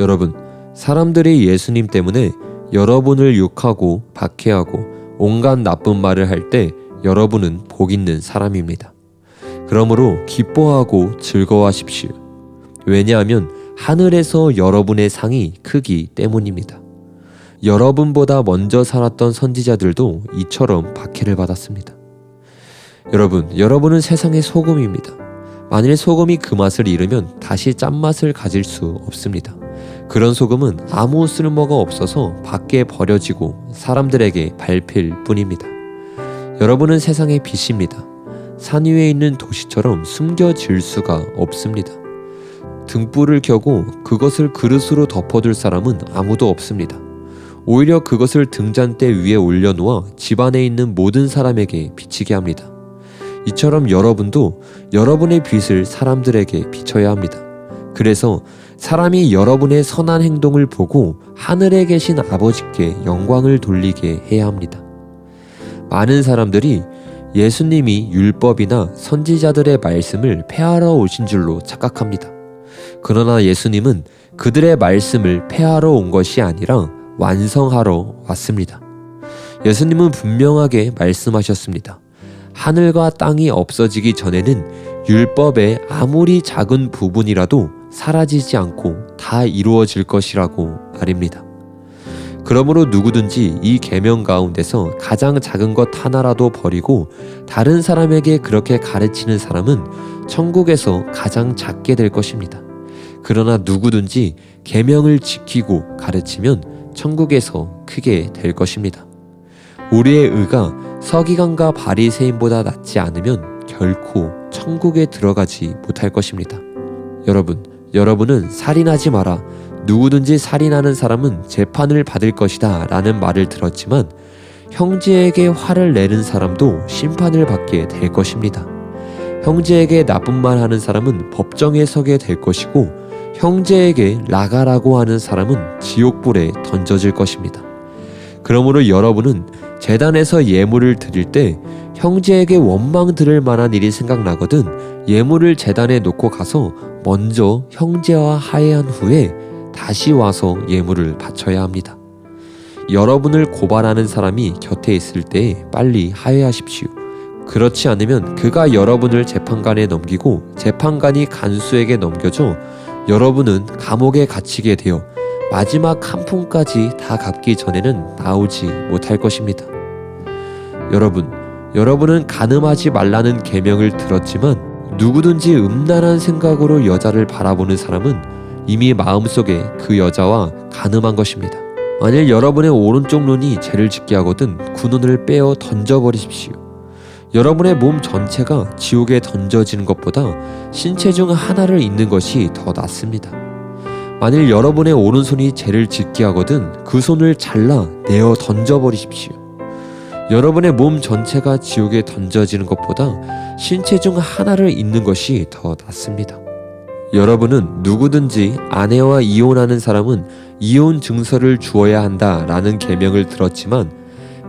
여러분, 사람들이 예수님 때문에 여러분을 욕하고 박해하고 온갖 나쁜 말을 할 때 여러분은 복 있는 사람입니다. 그러므로 기뻐하고 즐거워하십시오. 왜냐하면 하늘에서 여러분의 상이 크기 때문입니다. 여러분보다 먼저 살았던 선지자들도 이처럼 박해를 받았습니다. 여러분, 여러분은 세상의 소금입니다. 만일 소금이 그 맛을 잃으면 다시 짠맛을 가질 수 없습니다. 그런 소금은 아무 쓸모가 없어서 밖에 버려지고 사람들에게 밟힐 뿐입니다. 여러분은 세상의 빛입니다. 산 위에 있는 도시처럼 숨겨질 수가 없습니다. 등불을 켜고 그것을 그릇으로 덮어둘 사람은 아무도 없습니다. 오히려 그것을 등잔대 위에 올려놓아 집안에 있는 모든 사람에게 비치게 합니다. 이처럼 여러분도 여러분의 빛을 사람들에게 비춰야 합니다. 그래서 사람이 여러분의 선한 행동을 보고 하늘에 계신 아버지께 영광을 돌리게 해야 합니다. 많은 사람들이 예수님이 율법이나 선지자들의 말씀을 폐하러 오신 줄로 착각합니다. 그러나 예수님은 그들의 말씀을 폐하러 온 것이 아니라 완성하러 왔습니다. 예수님은 분명하게 말씀하셨습니다. 하늘과 땅이 없어지기 전에는 율법의 아무리 작은 부분이라도 사라지지 않고 다 이루어질 것이라고 말입니다. 그러므로 누구든지 이 계명 가운데서 가장 작은 것 하나라도 버리고 다른 사람에게 그렇게 가르치는 사람은 천국에서 가장 작게 될 것입니다. 그러나 누구든지 계명을 지키고 가르치면 천국에서 크게 될 것입니다. 우리의 의가 서기관과 바리새인보다 낫지 않으면 결코 천국에 들어가지 못할 것입니다. 여러분, 여러분은 살인하지 마라. 누구든지 살인하는 사람은 재판을 받을 것이다. 라는 말을 들었지만 형제에게 화를 내는 사람도 심판을 받게 될 것입니다. 형제에게 나쁜 말 하는 사람은 법정에 서게 될 것이고 형제에게 나가라고 하는 사람은 지옥불에 던져질 것입니다. 그러므로 여러분은 재단에서 예물을 드릴 때 형제에게 원망 들을 만한 일이 생각나거든 예물을 재단에 놓고 가서 먼저 형제와 화해한 후에 다시 와서 예물을 바쳐야 합니다. 여러분을 고발하는 사람이 곁에 있을 때 빨리 화해하십시오. 그렇지 않으면 그가 여러분을 재판관에 넘기고 재판관이 간수에게 넘겨줘 여러분은 감옥에 갇히게 되어 마지막 한 푼까지 다 갚기 전에는 나오지 못할 것입니다. 여러분, 여러분은 가늠하지 말라는 계명을 들었지만 누구든지 음란한 생각으로 여자를 바라보는 사람은 이미 마음속에 그 여자와 가늠한 것입니다. 만일 여러분의 오른쪽 눈이 죄를 짓게 하거든 그 눈을 빼어 던져버리십시오. 여러분의 몸 전체가 지옥에 던져지는 것보다 신체 중 하나를 잊는 것이 더 낫습니다. 만일 여러분의 오른손이 죄를 짓게 하거든 그 손을 잘라 내어 던져버리십시오. 여러분의 몸 전체가 지옥에 던져지는 것보다 신체 중 하나를 잊는 것이 더 낫습니다. 여러분은 누구든지 아내와 이혼하는 사람은 이혼 증서를 주어야 한다라는 계명을 들었지만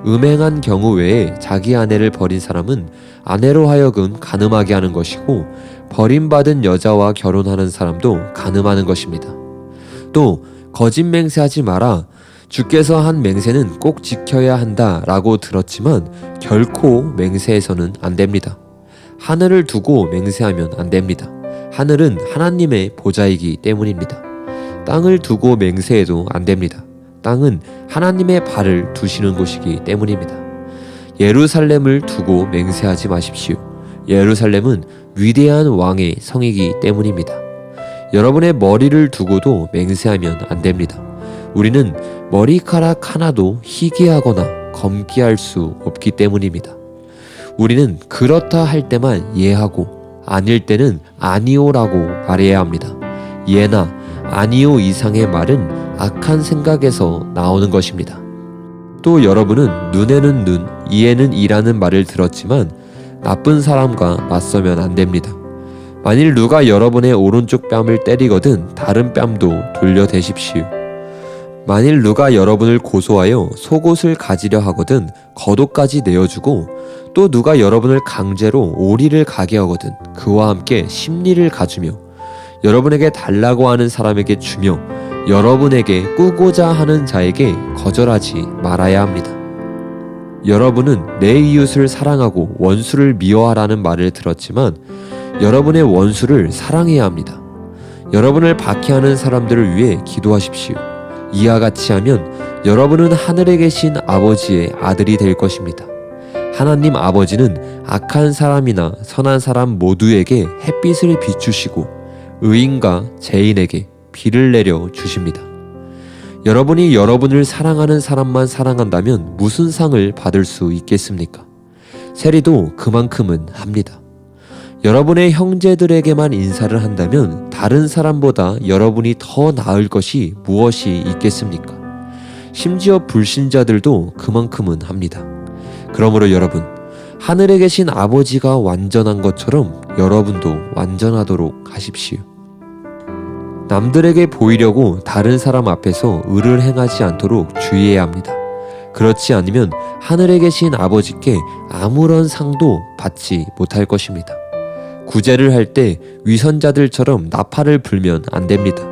음행한 경우 외에 자기 아내를 버린 사람은 아내로 하여금 가늠하게 하는 것이고 버림받은 여자와 결혼하는 사람도 가늠하는 것입니다. 또 거짓 맹세하지 마라. 주께서 한 맹세는 꼭 지켜야 한다 라고 들었지만 결코 맹세해서는 안 됩니다. 하늘을 두고 맹세하면 안 됩니다. 하늘은 하나님의 보좌이기 때문입니다. 땅을 두고 맹세해도 안 됩니다. 땅은 하나님의 발을 두시는 곳이기 때문입니다. 예루살렘을 두고 맹세하지 마십시오. 예루살렘은 위대한 왕의 성이기 때문입니다. 여러분의 머리를 두고도 맹세하면 안 됩니다. 우리는 머리카락 하나도 희귀하거나 검기할 수 없기 때문입니다. 우리는 그렇다 할 때만 예하고 아닐 때는 아니오라고 말해야 합니다. 예나 아니오 이상의 말은 악한 생각에서 나오는 것입니다. 또 여러분은 눈에는 눈, 이에는 이라는 말을 들었지만 나쁜 사람과 맞서면 안 됩니다. 만일 누가 여러분의 오른쪽 뺨을 때리거든 다른 뺨도 돌려 대십시오. 만일 누가 여러분을 고소하여 속옷을 가지려 하거든 겉옷까지 내어주고 또 누가 여러분을 강제로 오리를 가게 하거든 그와 함께 심리를 가주며 여러분에게 달라고 하는 사람에게 주며 여러분에게 꾸고자 하는 자에게 거절하지 말아야 합니다. 여러분은 내 이웃을 사랑하고 원수를 미워하라는 말을 들었지만 여러분의 원수를 사랑해야 합니다. 여러분을 박해하는 사람들을 위해 기도하십시오. 이와 같이 하면 여러분은 하늘에 계신 아버지의 아들이 될 것입니다. 하나님 아버지는 악한 사람이나 선한 사람 모두에게 햇빛을 비추시고 의인과 죄인에게 비를 내려 주십니다. 여러분이 여러분을 사랑하는 사람만 사랑한다면 무슨 상을 받을 수 있겠습니까? 세리도 그만큼은 합니다. 여러분의 형제들에게만 인사를 한다면 다른 사람보다 여러분이 더 나을 것이 무엇이 있겠습니까? 심지어 불신자들도 그만큼은 합니다. 그러므로 여러분, 하늘에 계신 아버지가 완전한 것처럼 여러분도 완전하도록 하십시오. 남들에게 보이려고 다른 사람 앞에서 의를 행하지 않도록 주의해야 합니다. 그렇지 않으면 하늘에 계신 아버지께 아무런 상도 받지 못할 것입니다. 구제를 할 때 위선자들처럼 나팔을 불면 안 됩니다.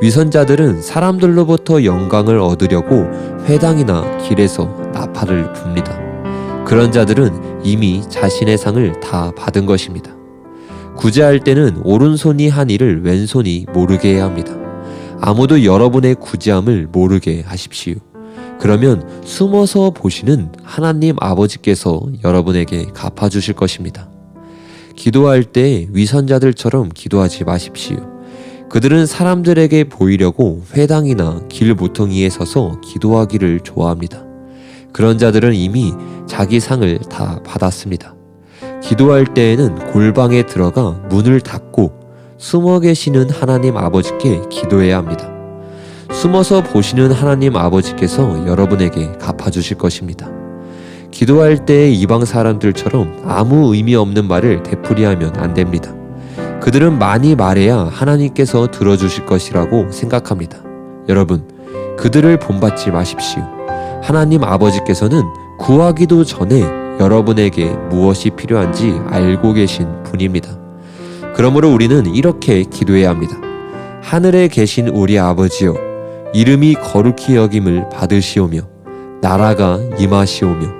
위선자들은 사람들로부터 영광을 얻으려고 회당이나 길에서 나팔을 붑니다. 그런 자들은 이미 자신의 상을 다 받은 것입니다. 구제할 때는 오른손이 한 일을 왼손이 모르게 해야 합니다. 아무도 여러분의 구제함을 모르게 하십시오. 그러면 숨어서 보시는 하나님 아버지께서 여러분에게 갚아주실 것입니다. 기도할 때 위선자들처럼 기도하지 마십시오. 그들은 사람들에게 보이려고 회당이나 길 모퉁이에 서서 기도하기를 좋아합니다. 그런 자들은 이미 자기 상을 다 받았습니다. 기도할 때에는 골방에 들어가 문을 닫고 숨어 계시는 하나님 아버지께 기도해야 합니다. 숨어서 보시는 하나님 아버지께서 여러분에게 갚아주실 것입니다. 기도할 때 이방 사람들처럼 아무 의미 없는 말을 되풀이하면 안 됩니다. 그들은 많이 말해야 하나님께서 들어주실 것이라고 생각합니다. 여러분, 그들을 본받지 마십시오. 하나님 아버지께서는 구하기도 전에 여러분에게 무엇이 필요한지 알고 계신 분입니다. 그러므로 우리는 이렇게 기도해야 합니다. 하늘에 계신 우리 아버지여, 이름이 거룩히 여김을 받으시오며, 나라가 임하시오며,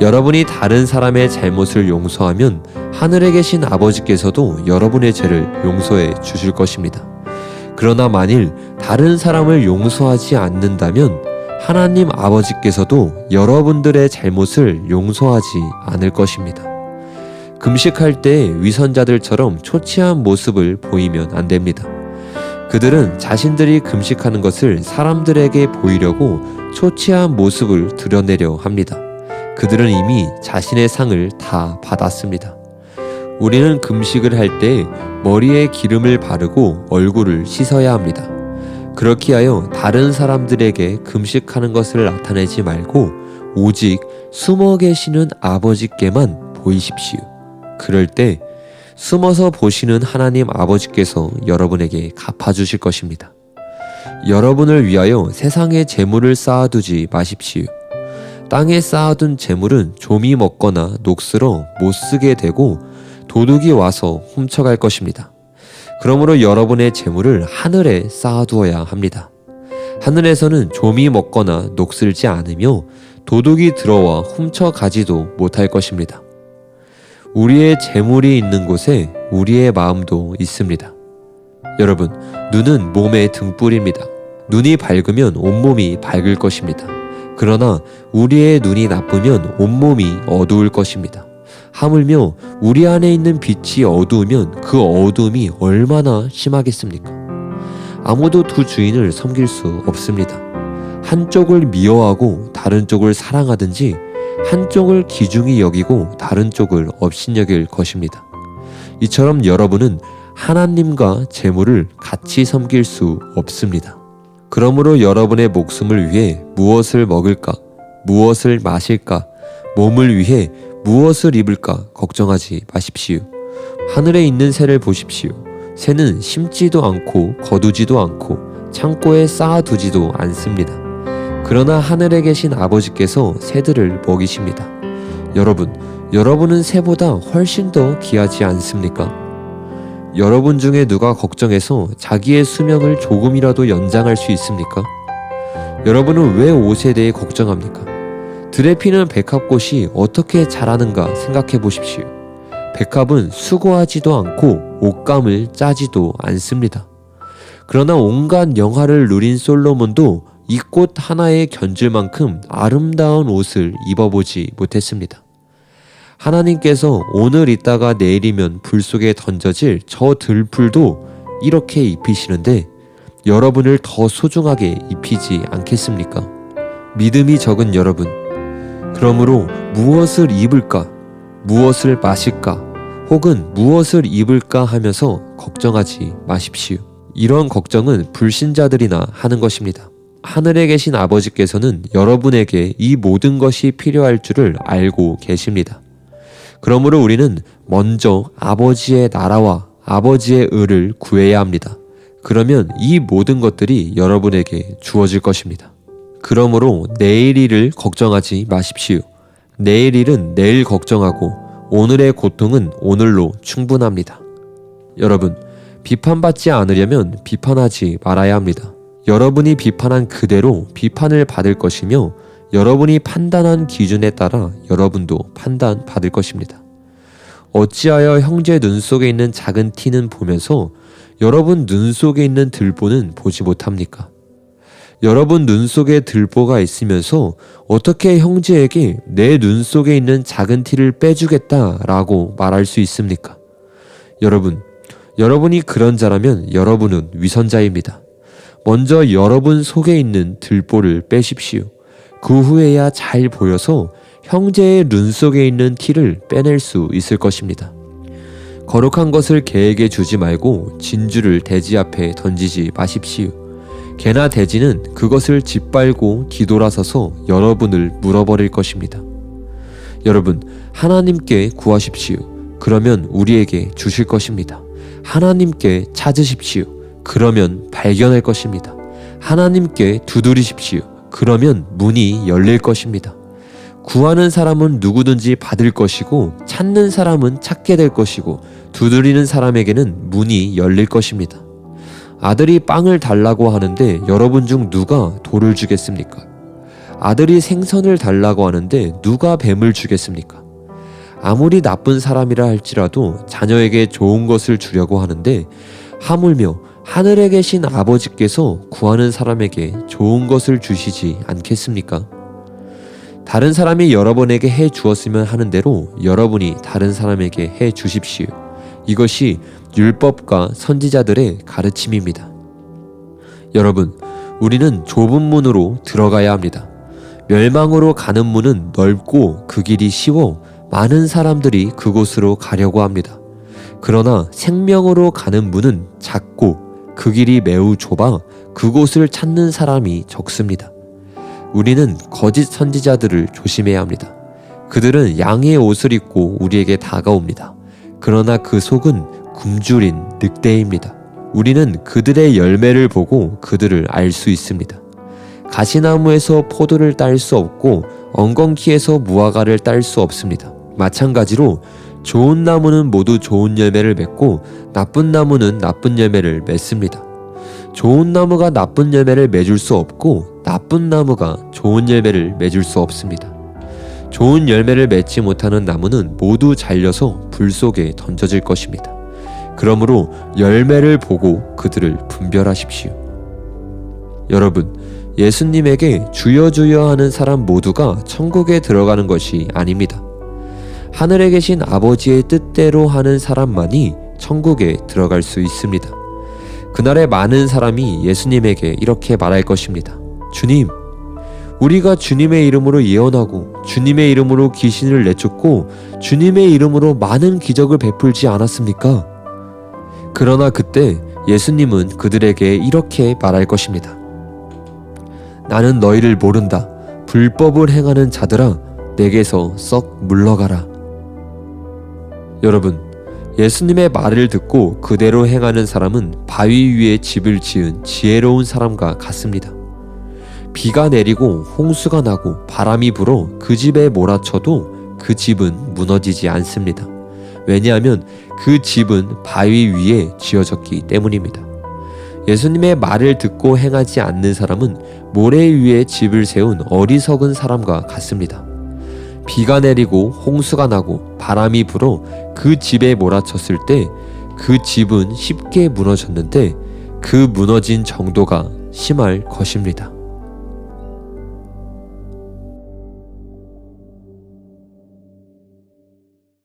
여러분이 다른 사람의 잘못을 용서하면 하늘에 계신 아버지께서도 여러분의 죄를 용서해 주실 것입니다. 그러나 만일 다른 사람을 용서하지 않는다면 하나님 아버지께서도 여러분들의 잘못을 용서하지 않을 것입니다. 금식할 때 위선자들처럼 초췌한 모습을 보이면 안 됩니다. 그들은 자신들이 금식하는 것을 사람들에게 보이려고 초췌한 모습을 드러내려 합니다. 그들은 이미 자신의 상을 다 받았습니다. 우리는 금식을 할 때 머리에 기름을 바르고 얼굴을 씻어야 합니다. 그렇게 하여 다른 사람들에게 금식하는 것을 나타내지 말고 오직 숨어 계시는 아버지께만 보이십시오. 그럴 때 숨어서 보시는 하나님 아버지께서 여러분에게 갚아주실 것입니다. 여러분을 위하여 세상에 재물을 쌓아두지 마십시오. 땅에 쌓아둔 재물은 좀이 먹거나 녹슬어 못 쓰게 되고 도둑이 와서 훔쳐갈 것입니다. 그러므로 여러분의 재물을 하늘에 쌓아두어야 합니다. 하늘에서는 좀이 먹거나 녹슬지 않으며 도둑이 들어와 훔쳐가지도 못할 것입니다. 우리의 재물이 있는 곳에 우리의 마음도 있습니다. 여러분, 눈은 몸의 등불입니다. 눈이 밝으면 온몸이 밝을 것입니다. 그러나 우리의 눈이 나쁘면 온몸이 어두울 것입니다. 하물며 우리 안에 있는 빛이 어두우면 그 어두움이 얼마나 심하겠습니까? 아무도 두 주인을 섬길 수 없습니다. 한쪽을 미워하고 다른 쪽을 사랑하든지 한쪽을 기중히 여기고 다른 쪽을 업신여길 것입니다. 이처럼 여러분은 하나님과 재물을 같이 섬길 수 없습니다. 그러므로 여러분의 목숨을 위해 무엇을 먹을까, 무엇을 마실까, 몸을 위해 무엇을 입을까 걱정하지 마십시오. 하늘에 있는 새를 보십시오. 새는 심지도 않고 거두지도 않고 창고에 쌓아두지도 않습니다. 그러나 하늘에 계신 아버지께서 새들을 먹이십니다. 여러분, 여러분은 새보다 훨씬 더 귀하지 않습니까? 여러분 중에 누가 걱정해서 자기의 수명을 조금이라도 연장할 수 있습니까? 여러분은 왜 옷에 대해 걱정합니까? 들에 피는 백합꽃이 어떻게 자라는가 생각해 보십시오. 백합은 수고하지도 않고 옷감을 짜지도 않습니다. 그러나 온갖 영화를 누린 솔로몬도 이 꽃 하나에 견줄 만큼 아름다운 옷을 입어보지 못했습니다. 하나님께서 오늘 있다가 내일이면 불 속에 던져질 저 들풀도 이렇게 입히시는데 여러분을 더 소중하게 입히지 않겠습니까? 믿음이 적은 여러분. 그러므로 무엇을 입을까? 무엇을 마실까? 혹은 무엇을 입을까 하면서 걱정하지 마십시오. 이런 걱정은 불신자들이나 하는 것입니다. 하늘에 계신 아버지께서는 여러분에게 이 모든 것이 필요할 줄을 알고 계십니다. 그러므로 우리는 먼저 아버지의 나라와 아버지의 의를 구해야 합니다. 그러면 이 모든 것들이 여러분에게 주어질 것입니다. 그러므로 내일 일을 걱정하지 마십시오. 내일 일은 내일 걱정하고 오늘의 고통은 오늘로 충분합니다. 여러분, 비판받지 않으려면 비판하지 말아야 합니다. 여러분이 비판한 그대로 비판을 받을 것이며 여러분이 판단한 기준에 따라 여러분도 판단 받을 것입니다. 어찌하여 형제 눈 속에 있는 작은 티는 보면서 여러분 눈 속에 있는 들보는 보지 못합니까? 여러분 눈 속에 들보가 있으면서 어떻게 형제에게 내 눈 속에 있는 작은 티를 빼주겠다라고 말할 수 있습니까? 여러분, 여러분이 그런 자라면 여러분은 위선자입니다. 먼저 여러분 속에 있는 들보를 빼십시오. 그 후에야 잘 보여서 형제의 눈 속에 있는 티를 빼낼 수 있을 것입니다. 거룩한 것을 개에게 주지 말고 진주를 돼지 앞에 던지지 마십시오. 개나 돼지는 그것을 짓밟고 뒤돌아서서 여러분을 물어버릴 것입니다. 여러분, 하나님께 구하십시오. 그러면 우리에게 주실 것입니다. 하나님께 찾으십시오. 그러면 발견할 것입니다. 하나님께 두드리십시오. 그러면 문이 열릴 것입니다. 구하는 사람은 누구든지 받을 것이고 찾는 사람은 찾게 될 것이고 두드리는 사람에게는 문이 열릴 것입니다. 아들이 빵을 달라고 하는데 여러분 중 누가 돌을 주겠습니까? 아들이 생선을 달라고 하는데 누가 뱀을 주겠습니까? 아무리 나쁜 사람이라 할지라도 자녀에게 좋은 것을 주려고 하는데 하물며 하늘에 계신 아버지께서 구하는 사람에게 좋은 것을 주시지 않겠습니까? 다른 사람이 여러분에게 해 주었으면 하는 대로 여러분이 다른 사람에게 해 주십시오. 이것이 율법과 선지자들의 가르침입니다. 여러분, 우리는 좁은 문으로 들어가야 합니다. 멸망으로 가는 문은 넓고 그 길이 쉬워 많은 사람들이 그곳으로 가려고 합니다. 그러나 생명으로 가는 문은 작고 그 길이 매우 좁아 그곳을 찾는 사람이 적습니다. 우리는 거짓 선지자들을 조심해야 합니다. 그들은 양의 옷을 입고 우리에게 다가옵니다. 그러나 그 속은 굶주린 늑대입니다. 우리는 그들의 열매를 보고 그들을 알 수 있습니다. 가시나무에서 포도를 딸 수 없고 엉겅퀴에서 무화과를 딸 수 없습니다. 마찬가지로 좋은 나무는 모두 좋은 열매를 맺고 나쁜 나무는 나쁜 열매를 맺습니다. 좋은 나무가 나쁜 열매를 맺을 수 없고 나쁜 나무가 좋은 열매를 맺을 수 없습니다. 좋은 열매를 맺지 못하는 나무는 모두 잘려서 불 속에 던져질 것입니다. 그러므로 열매를 보고 그들을 분별하십시오. 여러분, 예수님에게 주여 주여 하는 사람 모두가 천국에 들어가는 것이 아닙니다. 하늘에 계신 아버지의 뜻대로 하는 사람만이 천국에 들어갈 수 있습니다. 그날에 많은 사람이 예수님에게 이렇게 말할 것입니다. 주님, 우리가 주님의 이름으로 예언하고 주님의 이름으로 귀신을 내쫓고 주님의 이름으로 많은 기적을 베풀지 않았습니까? 그러나 그때 예수님은 그들에게 이렇게 말할 것입니다. 나는 너희를 모른다. 불법을 행하는 자들아, 내게서 썩 물러가라. 여러분, 예수님의 말을 듣고 그대로 행하는 사람은 바위 위에 집을 지은 지혜로운 사람과 같습니다. 비가 내리고 홍수가 나고 바람이 불어 그 집에 몰아쳐도 그 집은 무너지지 않습니다. 왜냐하면 그 집은 바위 위에 지어졌기 때문입니다. 예수님의 말을 듣고 행하지 않는 사람은 모래 위에 집을 세운 어리석은 사람과 같습니다. 비가 내리고 홍수가 나고 바람이 불어 그 집에 몰아쳤을 때 그 집은 쉽게 무너졌는데 그 무너진 정도가 심할 것입니다.